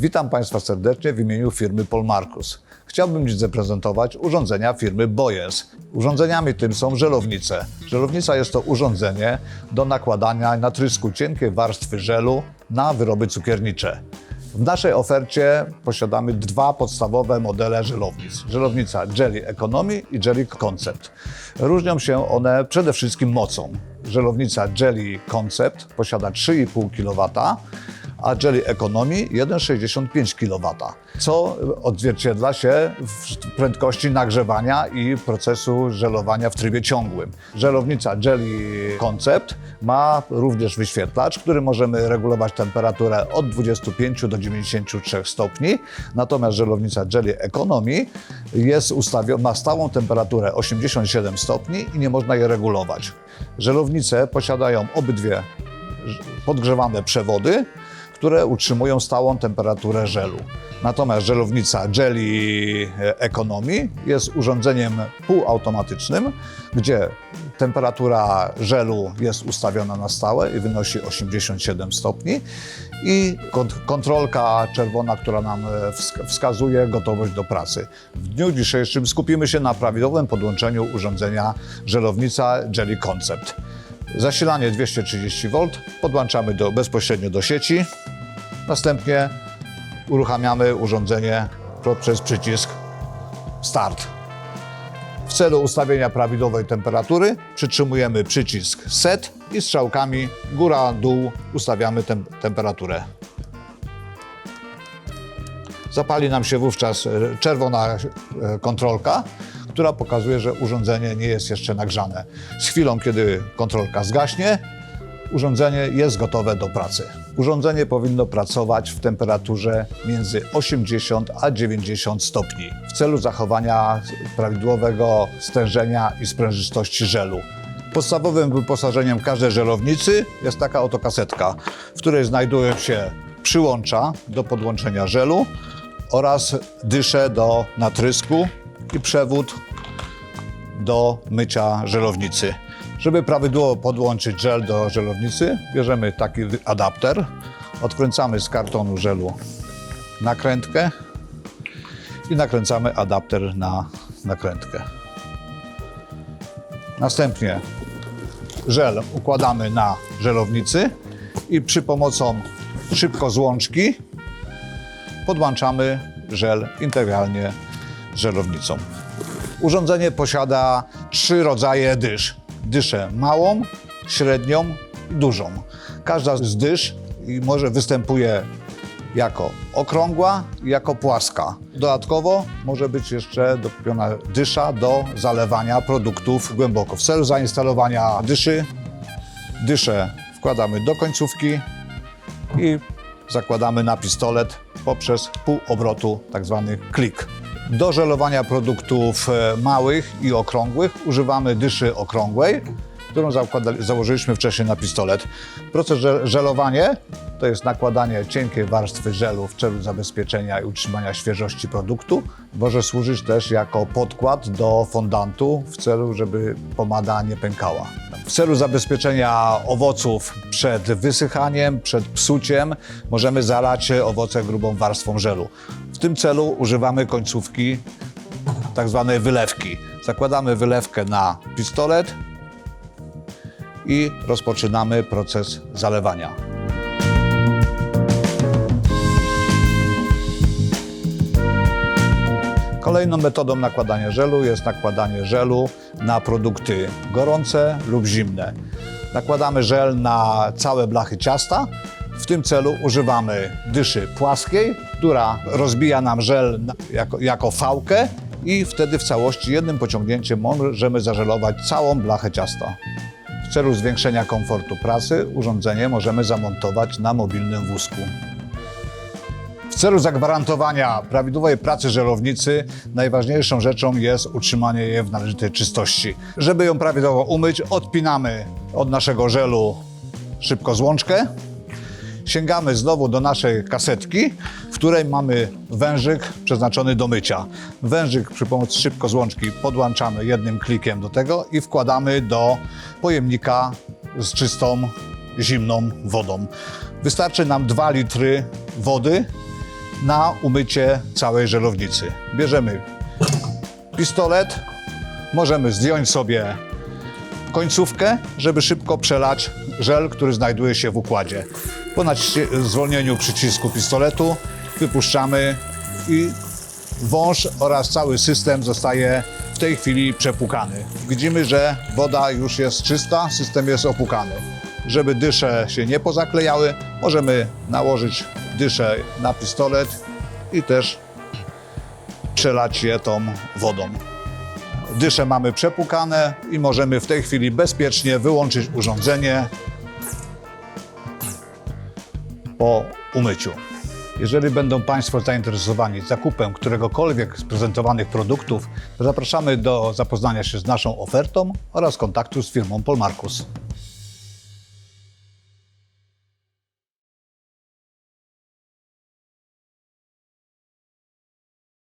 Witam Państwa serdecznie w imieniu firmy Polmarkus. Chciałbym dziś zaprezentować urządzenia firmy Bojes. Urządzeniami tym są żelownice. Żelownica jest to urządzenie do nakładania na trysku cienkiej warstwy żelu na wyroby cukiernicze. W naszej ofercie posiadamy dwa podstawowe modele żelownic. Żelownica Jelly Economy i Jelly Concept. Różnią się one przede wszystkim mocą. Żelownica Jelly Concept posiada 3,5 kW, a Jelly Economy 1,65 kW, co odzwierciedla się w prędkości nagrzewania i procesu żelowania w trybie ciągłym. Żelownica Jelly Concept ma również wyświetlacz, który możemy regulować temperaturę od 25 do 93 stopni, natomiast żelownica Jelly Economy jest ustawiona, ma stałą temperaturę 87 stopni i nie można jej regulować. Żelownice posiadają obydwie podgrzewane przewody, które utrzymują stałą temperaturę żelu. Natomiast żelownica Jelly Economy jest urządzeniem półautomatycznym, gdzie temperatura żelu jest ustawiona na stałe i wynosi 87 stopni i kont- kontrolka czerwona, która nam e, wsk- wskazuje gotowość do pracy. W dniu dzisiejszym skupimy się na prawidłowym podłączeniu urządzenia żelownica Jelly Concept. Zasilanie 230 V podłączamy do, bezpośrednio do sieci. Następnie uruchamiamy urządzenie poprzez przycisk Start. W celu ustawienia prawidłowej temperatury przytrzymujemy przycisk Set i strzałkami góra-dół ustawiamy tem temperaturę. Zapali nam się wówczas e, czerwona e, kontrolka, która pokazuje, że urządzenie nie jest jeszcze nagrzane. Z chwilą, kiedy kontrolka zgaśnie, urządzenie jest gotowe do pracy. Urządzenie powinno pracować w temperaturze między 80 a 90 stopni w celu zachowania prawidłowego stężenia i sprężystości żelu. Podstawowym wyposażeniem każdej żelownicy jest taka oto kasetka, w której znajdują się przyłącza do podłączenia żelu oraz dysze do natrysku i przewód do mycia żelownicy. Żeby prawidłowo podłączyć żel do żelownicy, bierzemy taki adapter, odkręcamy z kartonu żelu nakrętkę i nakręcamy adapter na nakrętkę. Następnie żel układamy na żelownicy i przy pomocą szybkozłączki podłączamy żel integralnie żelownicą. Urządzenie posiada trzy rodzaje dysz. Dyszę małą, średnią i dużą. Każda z dysz może występuje jako okrągła i jako płaska. Dodatkowo może być jeszcze dokupiona dysza do zalewania produktów głęboko. W celu zainstalowania dyszy, dyszę wkładamy do końcówki i zakładamy na pistolet poprzez pół obrotu, tak zwany klik. Do żelowania produktów e, małych i okrągłych używamy dyszy okrągłej, którą założyliśmy wcześniej na pistolet. Proces żel- żelowanie to jest nakładanie cienkiej warstwy żelu w celu zabezpieczenia i utrzymania świeżości produktu. Może służyć też jako podkład do fondantu w celu, żeby pomada nie pękała. W celu zabezpieczenia owoców przed wysychaniem, przed psuciem możemy zalać owoce grubą warstwą żelu. W tym celu używamy końcówki tak zwanej wylewki. Zakładamy wylewkę na pistolet i rozpoczynamy proces zalewania. Kolejną metodą nakładania żelu jest nakładanie żelu na produkty gorące lub zimne. Nakładamy żel na całe blachy ciasta. W tym celu używamy dyszy płaskiej, która rozbija nam żel jako, jako fałkę i wtedy w całości jednym pociągnięciem możemy zażelować całą blachę ciasta. W celu zwiększenia komfortu pracy urządzenie możemy zamontować na mobilnym wózku. W celu zagwarantowania prawidłowej pracy żelownicy najważniejszą rzeczą jest utrzymanie jej w należytej czystości. Żeby ją prawidłowo umyć, odpinamy od naszego żelu szybko złączkę. Sięgamy znowu do naszej kasetki, w której mamy wężyk przeznaczony do mycia. Wężyk przy pomocy szybko złączki podłączamy jednym klikiem do tego i wkładamy do pojemnika z czystą, zimną wodą. Wystarczy nam 2 litry wody na umycie całej żelownicy. Bierzemy pistolet, możemy zdjąć sobie końcówkę, żeby szybko przelać żel, który znajduje się w układzie. Po zwolnieniu przycisku pistoletu wypuszczamy i wąż oraz cały system zostaje w tej chwili przepłukany. Widzimy, że woda już jest czysta, system jest opłukany. Żeby dysze się nie pozaklejały, możemy nałożyć dyszę na pistolet i też przelać je tą wodą. Dysze mamy przepłukane i możemy w tej chwili bezpiecznie wyłączyć urządzenie po umyciu. Jeżeli będą Państwo zainteresowani zakupem któregokolwiek z prezentowanych produktów, to zapraszamy do zapoznania się z naszą ofertą oraz kontaktu z firmą Polmarkus.